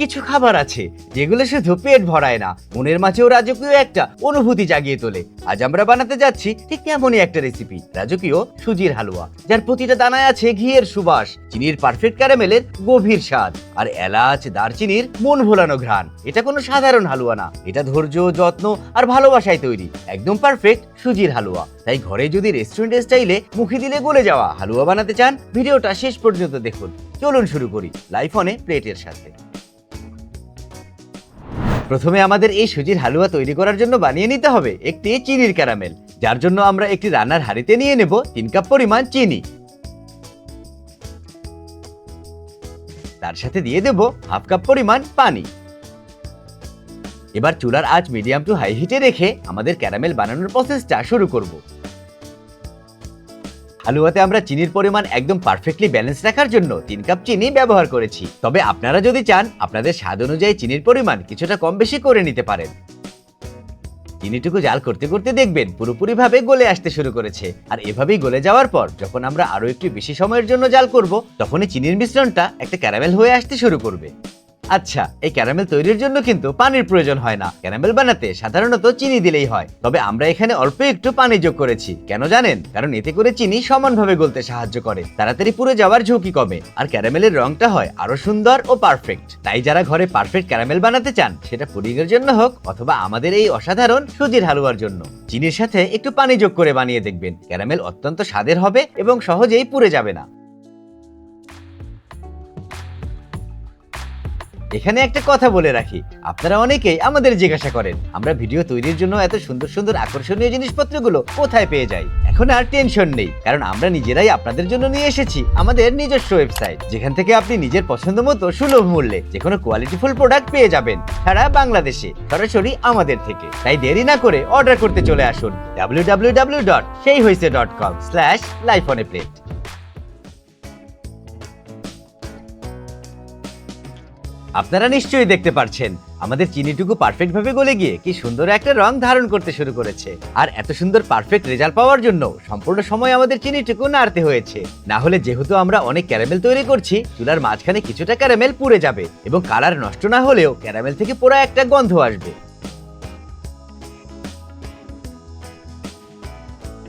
কিছু খাবার আছে, যেগুলো শুধু পেট ভরায় না, মনের মাঝেও রাজকীয় একটা অনুভূতি জাগিয়ে তোলে। আজ আমরা বানাতে যাচ্ছি ঠিক তেমনই একটা রেসিপি রাজকীয় সুজির হালুয়া, যার প্রতিটা দানায় আছে ঘিয়ের সুবাস, চিনির পারফেক্ট ক্যারামেলের গভীর স্বাদ, আর এলাচ, দারচিনির মন ভোলানো ঘ্রাণ। এটা কোনো সাধারণ হালুয়া না, এটা ধৈর্য, যত্ন আর ভালোবাসায় তৈরি, একদম পারফেক্ট সুজির হালুয়া। তাই ঘরে যদি রেস্টুরেন্ট স্টাইলে মুখে দিলে গলে যাওয়া হালুয়া বানাতে চান, ভিডিওটা শেষ পর্যন্ত দেখুন। চলুন শুরু করি লাইফ অনে প্লেটের সাথে। প্রথমে আমাদের এই সুজির হালুয়া তৈরি করার জন্য বানিয়ে নিতে হবে একটি চিনির ক্যারামেল, যার জন্য আমরা একটি রান্নার হাড়িতে নিয়ে নেব তিন কাপ পরিমাণ চিনি। তার সাথে দিয়ে দেব হাফ কাপ পরিমাণ পানি। এবার চুলার আজ মিডিয়াম টু হাই হিটে রেখে আমাদের ক্যারামেল বানানোর প্রসেসটা শুরু করব। হালুয়াতে আমরা চিনির পরিমাণ একদম পারফেক্টলি ব্যালেন্স রাখার জন্য তিন কাপ চিনি ব্যবহার করেছি। তবে আপনারা যদি চান, আপনাদের স্বাদ অনুযায়ী চিনির পরিমাণ কিছুটা কম বেশি করে নিতে পারেন। চিনিটুকু জাল করতে করতে দেখবেন পুরোপুরিভাবে গলে আসতে শুরু করেছে। আর এভাবেই গলে যাওয়ার পর যখন আমরা আরও একটু বেশি সময়ের জন্য জাল করব, তখনই চিনির মিশ্রণটা একটা ক্যারামেল হয়ে আসতে শুরু করবে। আচ্ছা এই ক্যারামেল তৈরির জন্য কিন্তু পানির প্রয়োজন হয় না। ক্যারামেল বানাতে সাধারণত চিনি দিলেই হয়। তবে আমরা এখানে অল্প একটু পানি যোগ করেছি। কেন জানেন? কারণ এতে করে চিনি সমানভাবে গলতে সাহায্য করে। তাড়াতাড়ি পুড়ে যাওয়ার ঝুঁকি কমে। আর ক্যারামেলের রংটা হয় আরও সুন্দর ও পারফেক্ট। তাই যারা ঘরে পারফেক্ট ক্যারামেল বানাতে চান, সেটা পুডিং এর জন্য হোক অথবা আমাদের এই অসাধারণ সুজির হালুয়ার জন্য। চিনির সাথে একটু পানি যোগ করে বানিয়ে দেখবেন। ক্যারামেল অত্যন্ত স্বাদের হবে এবং সহজেই পুড়ে যাবে না। এখানে একটা কথা বলে রাখি। আপনারা অনেকেই আমাদের জিজ্ঞাসা করেন, আমরা ভিডিও তৈরির জন্য এত সুন্দর সুন্দর আকর্ষণীয় জিনিসপত্রগুলো কোথায় পেয়ে যাই? এখন আর টেনশন নেই, কারণ আমরা নিজেরাই আপনাদের জন্য নিয়ে এসেছি আমাদের নিজস্ব ওয়েবসাইট, যেখান থেকে আপনি নিজের পছন্দ মতো সুলভ মূল্যে যে কোনো কোয়ালিটিফুল প্রোডাক্ট পেয়ে যাবেন সারা বাংলাদেশে, সরাসরি আমাদের থেকে। তাই দেরি না করে অর্ডার করতে চলে আসুন ডাব্লিউ ডাব্লিউ ডাব্লিউ ডট সেই হয়েছে dot com slash life on a plate আপনারা নিশ্চয়ই দেখতে পারছেন, আমাদের চিনিটুকু পারফেক্ট ভাবে গলে গিয়ে কি সুন্দর একটা রং ধারণ করতে শুরু করেছে। আর এত সুন্দর পারফেক্ট রেজাল্ট পাওয়ার জন্য সম্পূর্ণ সময় আমাদের চিনিটুকু নাড়তে হয়েছে। না হলে যেহেতু আমরা অনেক ক্যারামেল তৈরি করছি, চুলার মাঝখানে কিছুটা ক্যারামেল পুড়ে যাবে এবং কালার নষ্ট না হলেও ক্যারামেল থেকে পুরো একটা গন্ধ আসবে।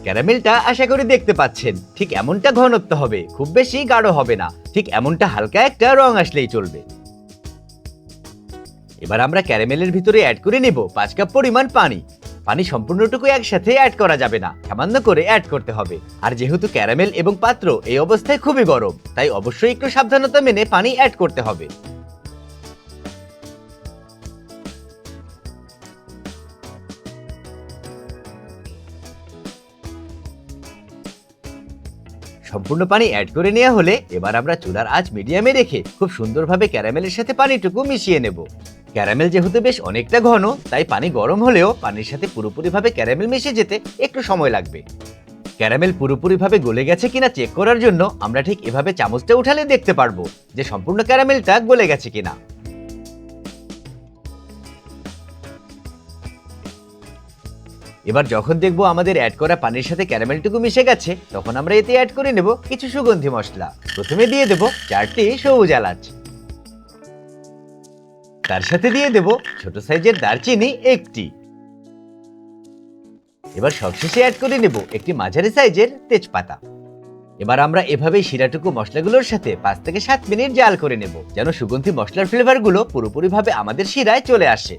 ক্যারামেলটা আশা করি দেখতে পাচ্ছেন, ঠিক এমনটা ঘনত্ব হবে, খুব বেশি গাঢ় হবে না, ঠিক এমনটা হালকা একটা রং আসলেই চলবে। এবার আমরা ক্যারামেলের ভিতরে অ্যাড করে নেব পাঁচ কাপ পরিমাণ পানি। পানি সম্পূর্ণটুকু একসাথে অ্যাড করা যাবে না, সামান্য করে অ্যাড করতে হবে। আর যেহেতু ক্যারামেল এবং পাত্র এই অবস্থায় খুবই গরম, তাই অবশ্যই একটু সাবধানতা মেনে পানি অ্যাড করতে হবে। সম্পূর্ণ পানি অ্যাড করে নেওয়া হলে এবার আমরা চুলার আঁচ মিডিয়ামে রেখে খুব সুন্দরভাবে ক্যারামেলের সাথে পানিটুকু মিশিয়ে নেব। ক্যারামেল যেহেতু বেশ অনেকটা ঘন, তাই পানি গরম হলেও পানির সাথে পুরোপুরিভাবে ক্যারামেল মিশে যেতে একটু সময় লাগবে। ক্যারামেল পুরোপুরিভাবে গলে গেছে কিনা চেক করার জন্য আমরা ঠিক এভাবে চামচটা উঠালে দেখতে পারব যে সম্পূর্ণ ক্যারামেলটা গলে গেছে কিনা। এবার যখন দেখব আমাদের অ্যাড করা পানির সাথে ক্যারামেলটুকু মিশে গেছে, তখন আমরা এতে অ্যাড করে নেব কিছু সুগন্ধি মশলা। প্রথমে দিয়ে দেব চারটি সবুজ এলাচ। তার সাথে দিয়ে দেব ছোট সাইজের দারচিনি একটি। এবার সবশেষে অ্যাড করে নেব একটি মাঝারি সাইজের তেজপাতা। এবার আমরা এভাবেই শিরাটুকু মশলাগুলোর সাথে পাঁচ থেকে সাত মিনিট জাল করে নেব, যেন সুগন্ধি মশলার ফ্লেভারগুলো পুরোপুরিভাবে আমাদের শিরায় চলে আসে।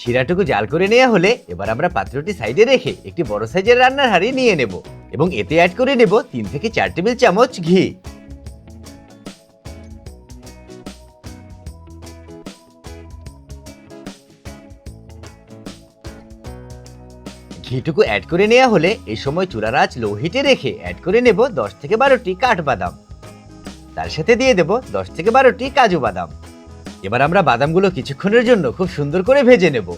শিরাটুকু জাল করে নেওয়া হলে এবার আমরা পাত্রটি সাইডে রেখে একটি বড় সাইজের রান্নার হাঁড়ি নিয়ে নেব এবং এতে অ্যাড করে নেব তিন থেকে চার টেবিল চামচ ঘি। ঘিটুকু অ্যাড করে নেওয়া হলে এই সময় চুলার আঁচ লো হিটে রেখে অ্যাড করে নেব দশ থেকে বারোটি কাঠবাদাম তার সাথে দিয়ে দেব দশ থেকে বারোটি কাজু বাদাম। এবার আমরা বাদামগুলো কিছুক্ষণের জন্য খুব সুন্দর করে ভেজে নেব।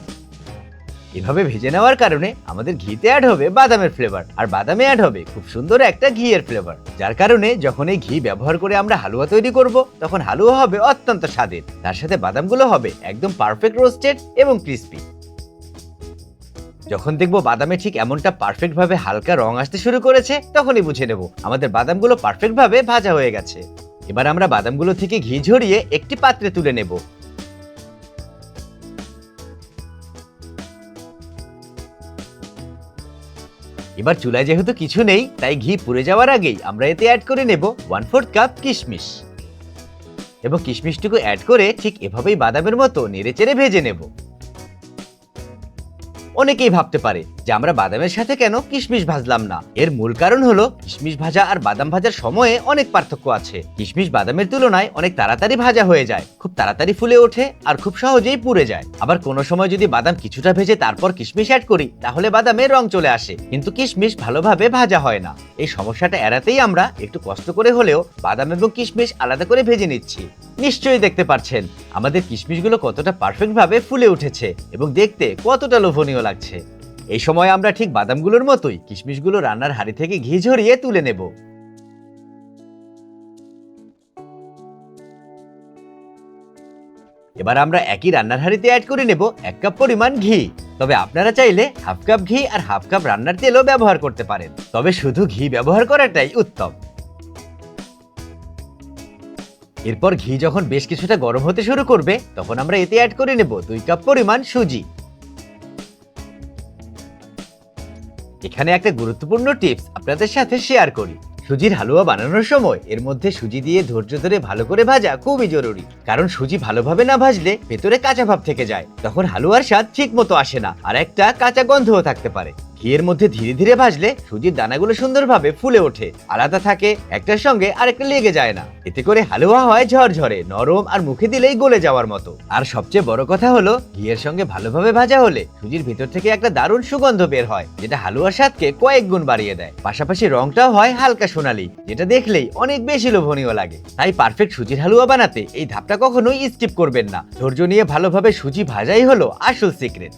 এভাবে ভেজে নেওয়ার কারণে আমাদের ঘিতে অ্যাড হবে বাদামের ফ্লেভার আর বাদামে অ্যাড হবে খুব সুন্দর একটা ঘিয়ের ফ্লেভার যার কারণে যখন এই ঘি ব্যবহার করে আমরা হালুয়া তৈরি করব, তখন হালুয়া হবে অত্যন্ত স্বাদের। তার সাথে বাদামগুলো হবে একদম পারফেক্ট রোস্টেড এবং ক্রিস্পি যখন দেখব বাদামে ঠিক এমনটা পারফেক্ট ভাবে হালকা রং আসতে শুরু করেছে, তখনই বুঝে নেব। আমাদের বাদামগুলো পারফেক্ট ভাবে ভাজা হয়ে গেছে। এবার আমরা বাদামগুলো থেকে ঘি ঝরিয়ে একটি পাত্রে তুলে নেব। এবার চুলায় যেহেতু কিছু নেই, তাই ঘি পুড়ে যাওয়ার আগেই আমরা এতে অ্যাড করে নেব ওয়ান ফোর্থ কাপ কিশমিশ। এবং কিশমিশটুকু অ্যাড করে ঠিক এভাবেই বাদামের মতো নেড়েচেড়ে ভেজে নেব। অনেকেই ভাবতে পারে। যে আমরা বাদামের সাথে কেন কিশমিশ ভাজলাম না? এর মূল কারণ হলো, কিশমিশ ভাজা আর বাদাম ভাজার সময়ে অনেক পার্থক্য আছে। কিশমিশ বাদামের তুলনায় অনেক তাড়াতাড়ি ভাজা হয়ে যায়, খুব তাড়াতাড়ি ফুলে ওঠে আর খুব সহজেই পুড়ে যায়। আবার কোনো সময় যদি বাদাম কিছুটা ভেজে তারপর কিশমিশ অ্যাড করি, তাহলে বাদামের রং চলে আসে, কিন্তু কিশমিশ ভালোভাবে ভাজা হয় না। এই সমস্যাটা এড়াতেই আমরা একটু কষ্ট করে হলেও বাদাম এবং কিশমিশ আলাদা করে ভেজে নিচ্ছি। নিশ্চয়ই দেখতে পাচ্ছেন আমাদের কিশমিশগুলো কতটা পারফেক্ট ভাবে ফুলে উঠেছে এবং দেখতে কতটা লোভনীয় লাগছে। এই সময় আমরা ঠিক বাদামগুলোর মতোই কিশমিশগুলো রান্নার হাঁড়ি থেকে ঘি ঝরিয়ে তুলে নেব। এবার আমরা একই রান্নার হাঁড়িতে অ্যাড করে নেব এক কাপ পরিমাণ ঘি। তবে আপনারা চাইলে হাফ কাপ ঘি আর হাফ কাপ রান্নার তেলও ব্যবহার করতে পারেন। তবে শুধু ঘি ব্যবহার করাটাই উত্তম। এরপর ঘি যখন বেশ কিছুটা গরম হতে শুরু করবে, তখন আমরা এতে অ্যাড করে নেব দুই কাপ পরিমাণ সুজি। এখানে একটা গুরুত্বপূর্ণ টিপস আপনাদের সাথে শেয়ার করি। সুজির হালুয়া বানানোর সময় এর মধ্যে সুজি দিয়ে ধৈর্য ধরে ভালো করে ভাজা খুবই জরুরি। কারণ সুজি ভালোভাবে না ভাজলে ভেতরে কাঁচা ভাব থেকে যায়। তখন হালুয়ার স্বাদ ঠিক মতো আসে না, আর একটা কাঁচা গন্ধও থাকতে পারে। ঘিয়ের মধ্যে ধীরে ধীরে ভাজলে সুজির দানাগুলো সুন্দরভাবে ফুলে ওঠে, আলাদা থাকে, একটার সঙ্গে আরেকটা লেগে যায় না। এতে করে হালুয়া হয় ঝরঝরে, নরম আর মুখে দিলেই গলে যাওয়ার মতো। আর সবচেয়ে বড় কথা হলো, ঘিয়ের সঙ্গে ভালোভাবে ভাজা হলে সুজির ভিতর থেকে একটা দারুণ সুগন্ধ বের হয়, যেটা হালুয়ার স্বাদকে কয়েক গুণ বাড়িয়ে দেয়। পাশাপাশি রংটাও হয় হালকা সোনালি, যেটা দেখলেই অনেক বেশি লোভনীয় লাগে। তাই পারফেক্ট সুজির হালুয়া বানাতে এই ধাপটা কখনোই স্কিপ করবেন না। ধৈর্য নিয়ে ভালোভাবে সুজি ভাজাই হলো আসল সিক্রেট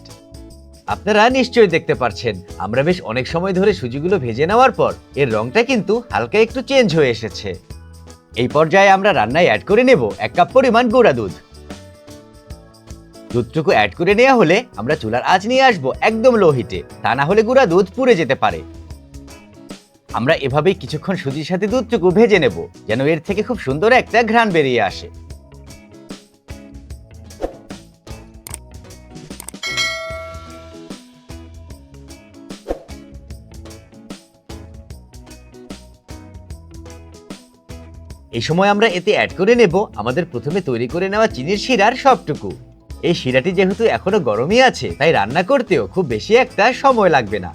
আপনারা নিশ্চয়ই দেখতে পারছেন। আমরা বেশ অনেক সময় ধরে সুজিগুলো ভেজে নেওয়ার পর এর রংটা কিন্তু হালকা একটু চেঞ্জ হয়ে এসেছে। এই পর্যায়ে আমরা রান্নায় অ্যাড করে নেব এক কাপ পরিমাণ গুঁড়া দুধ। দুধটুকু অ্যাড করে নেওয়া হলে আমরা চুলার আঁচ নিয়ে আসব একদম লো হিটে তা না হলে গুঁড়া দুধ পুড়ে যেতে পারে। আমরা এভাবেই কিছুক্ষণ সুজির সাথে দুধটুকু ভেজে নেব, যেন এর থেকে খুব সুন্দর একটা ঘ্রাণ বেরিয়ে আসে। এই সময় আমরা এতে অ্যাড করে নেব আমাদের প্রথমে তৈরি করে নেওয়া চিনির শিরার সবটুকু। এই শিরাটি যেহেতু এখনও গরমই আছে, তাই রান্না করতেও খুব বেশি একটা সময় লাগবে না।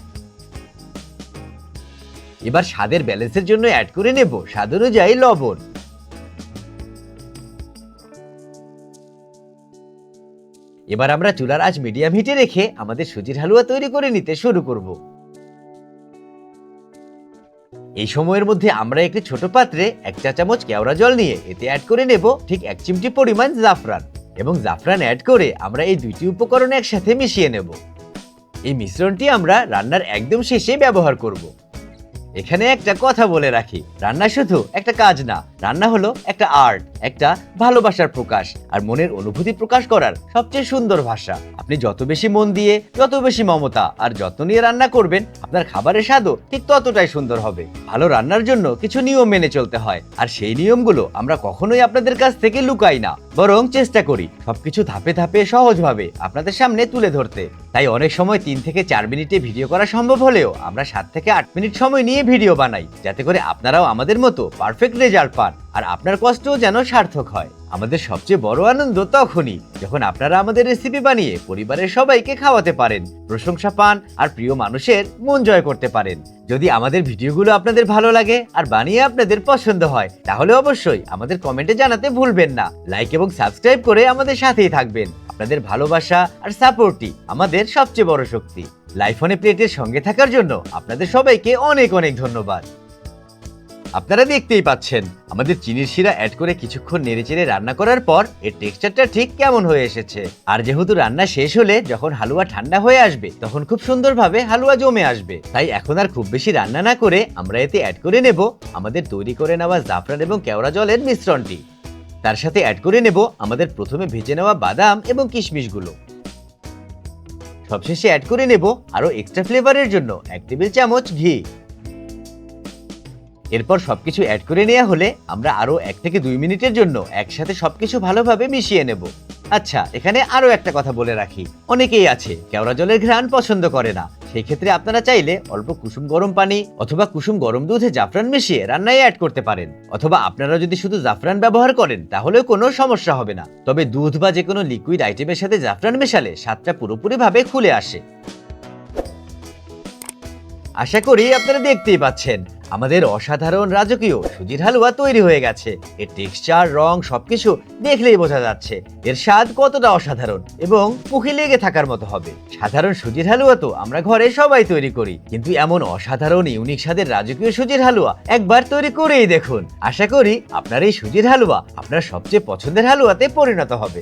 এবার স্বাদের ব্যালেন্সের জন্য অ্যাড করে নেব স্বাদ অনুযায়ী লবণ। এবার আমরা চুলার আজ মিডিয়াম হিটে রেখে আমাদের সুজির হালুয়া তৈরি করে নিতে শুরু করব। এই সময়ের মধ্যে আমরা একটি ছোট পাত্রে এক চা চামচ কেওড়া জল নিয়ে এতে অ্যাড করে নেব ঠিক এক চিমটি পরিমাণ জাফরান এবং জাফরান অ্যাড করে আমরা এই দুইটি উপকরণ একসাথে মিশিয়ে নেব। এই মিশ্রণটি আমরা রান্নার একদম শেষে ব্যবহার করব। এখানে একটা কথা বলে রাখি, রান্না শুধু একটা কাজ না রান্না হলো একটা আর্ট, একটা ভালোবাসার প্রকাশ আর মনের অনুভূতি প্রকাশ করার সবচেয়ে সুন্দর ভাষা। আপনি যত বেশি মন দিয়ে, যত বেশি মমতা আর যত্ন নিয়ে রান্না করবেন, আপনার খাবারের স্বাদও ঠিক ততটাই সুন্দর হবে। ভালো রান্নার জন্য কিছু নিয়ম মেনে চলতে হয় আর সেই নিয়মগুলো আমরা কখনোই আপনাদের কাছ থেকে লুকাই না। বরং চেষ্টা করি সবকিছু ধাপে ধাপে সহজভাবে আপনাদের সামনে তুলে ধরতে। তাই অনেক সময় তিন থেকে চার মিনিটে ভিডিও করা সম্ভব হলেও আমরা সাত থেকে আট মিনিট সময় নিয়ে ভিডিও বানাই, যাতে করে আপনারাও আমাদের মতো পারফেক্ট রেজাল্ট পান। আর আপনার কষ্টও যেন সার্থক হয়। আমাদের সবচেয়ে বড় আনন্দ তখনই যখন আপনারা আমাদের রেসিপি বানিয়ে পরিবারের সবাইকে খাওয়াতে পারেন, প্রশংসা পান আর প্রিয় মানুষের মন জয় করতে পারেন। যদি আমাদের ভিডিওগুলো আপনাদের ভালো লাগে আর বানিয়ে আপনাদের পছন্দ হয়, তাহলে অবশ্যই আমাদের কমেন্টে জানাতে ভুলবেন না। লাইক এবং সাবস্ক্রাইব করে আমাদের সাথেই থাকবেন। আপনাদের ভালোবাসা আর সাপোর্টই আমাদের সবচেয়ে বড় শক্তি। লাইফনে প্লেটের সঙ্গে থাকার জন্য আপনাদের সবাইকে অনেক অনেক ধন্যবাদ। আপনারা দেখতেই পাচ্ছেন, আমাদের চিনির শিরা অ্যাড করে কিছুক্ষণ নেড়েচেড়ে রান্না করার পর এর টেক্সচারটা ঠিক কেমন হয়ে এসেছে। আর যেহেতু রান্না শেষ হলে যখন হালুয়া ঠান্ডা হয়ে আসবে, তখন খুব সুন্দরভাবে হালুয়া জমে আসবে। তাই এখন আর খুব বেশি রান্না না করে আমরা এতে অ্যাড করে নেব আমাদের তৈরি করে নেওয়া জাফরান এবং কেওড়া জলের মিশ্রণটি। তার সাথে অ্যাড করে নেব আমাদের প্রথমে ভেজে নেওয়া বাদাম এবং কিশমিশগুলো। সবশেষে অ্যাড করে নেব আরও এক্সট্রা ফ্লেভারের জন্য এক টেবিল চামচ ঘি। এরপর সবকিছু অ্যাড করে নেওয়া হলে আমরা আরও এক থেকে দুই মিনিটের জন্য একসাথে সবকিছু ভালোভাবে মিশিয়ে নেব। আচ্ছা এখানে আরও একটা কথা বলে রাখি। অনেকেই আছে, কেওড়া জলের ঘ্রাণ পছন্দ করে না। সেই ক্ষেত্রে আপনারা চাইলে অল্প কুসুম গরম পানি অথবা কুসুম গরম দুধে জাফরান মিশিয়ে রান্নায় অ্যাড করতে পারেন। অথবা আপনারা যদি শুধু জাফরান ব্যবহার করেন, তাহলেও কোনো সমস্যা হবে না। তবে দুধ বা যে কোনো লিকুইড আইটেমের সাথে জাফরান মেশালে স্বাদটা পুরোপুরিভাবে খুলে আসে। আশা করি আপনারা দেখতেই পাচ্ছেন। আমাদের অসাধারণ রাজকীয় সুজির হালুয়া তৈরি হয়ে গেছে। এর টেক্সচার রং, সবকিছু দেখলেই বোঝা যাচ্ছে। এর স্বাদ কতটা অসাধারণ এবং মুখে লেগে থাকার মতো হবে। সাধারণ সুজির হালুয়া তো আমরা ঘরে সবাই তৈরি করি। কিন্তু এমন অসাধারণ, ইউনিক স্বাদের রাজকীয় সুজির হালুয়া একবার তৈরি করেই দেখুন। আশা করি আপনার এই সুজির হালুয়া আপনার সবচেয়ে পছন্দের হালুয়াতে পরিণত হবে।